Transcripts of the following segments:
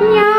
안녕.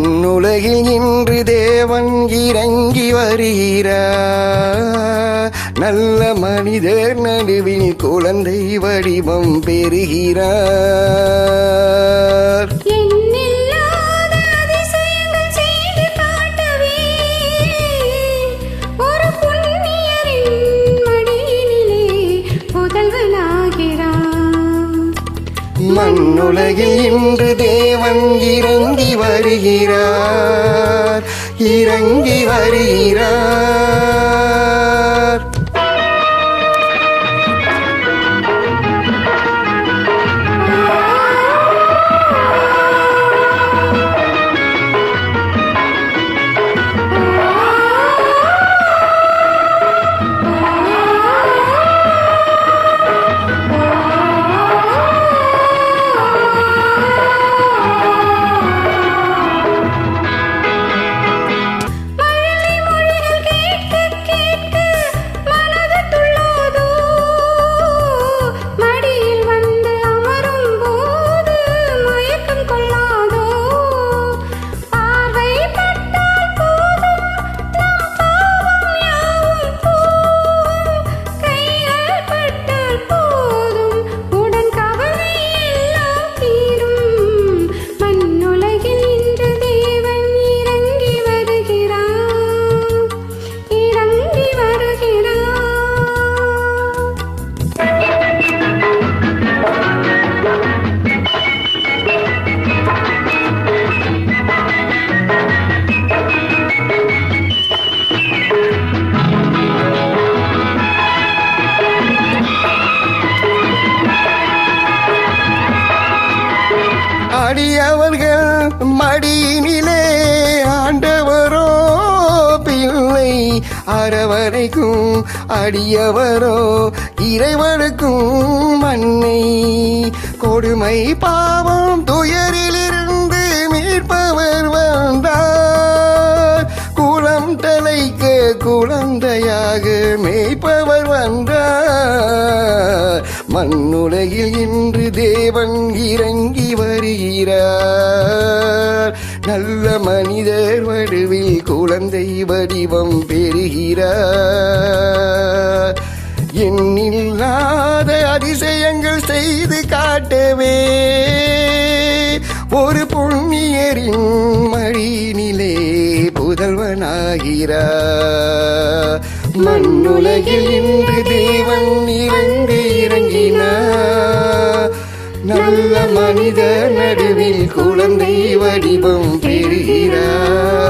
விண்ணுலகில் இன்று தேவன் இறங்கி வருகிறார். நல்ல மனிதர் நடுவில் குழந்தை வடிவம் பெறுகிறார். மண்ணுலகில் இன்று தேவன் இறங்கி வருகிறார். இறங்கி வருகிறார். அடியவர்கள் மடியினிலே ஆண்டவரோ பிள்ளை அறவரைக்கும் அடியவரோ இறைவனுக்கும் மண்ணை. கொடுமை பாவம் துயரிலிருந்து மீட்பவர் வந்தார். குளம் தலைக்க குழந்தையாக மேய்ப்பவர் வந்தார். மண்ணுலகில் இன்று தேவன் இறங்கி வருகிறார். நல்ல மனிதர் வடிவில் குழந்தை வடிவம் பெறுகிறார். எண்ணில்லாத அதிசயங்கள் செய்து காட்டவே ஒரு புண்ணியரின் மடியினிலே புதல்வனாகிறார். மண்ணுலகில் இன்று தேவன் இறங்கி இறங்கினார் நல்ல மனித நடுவில் குழந்தை வடிவம் பெறுகிறார்.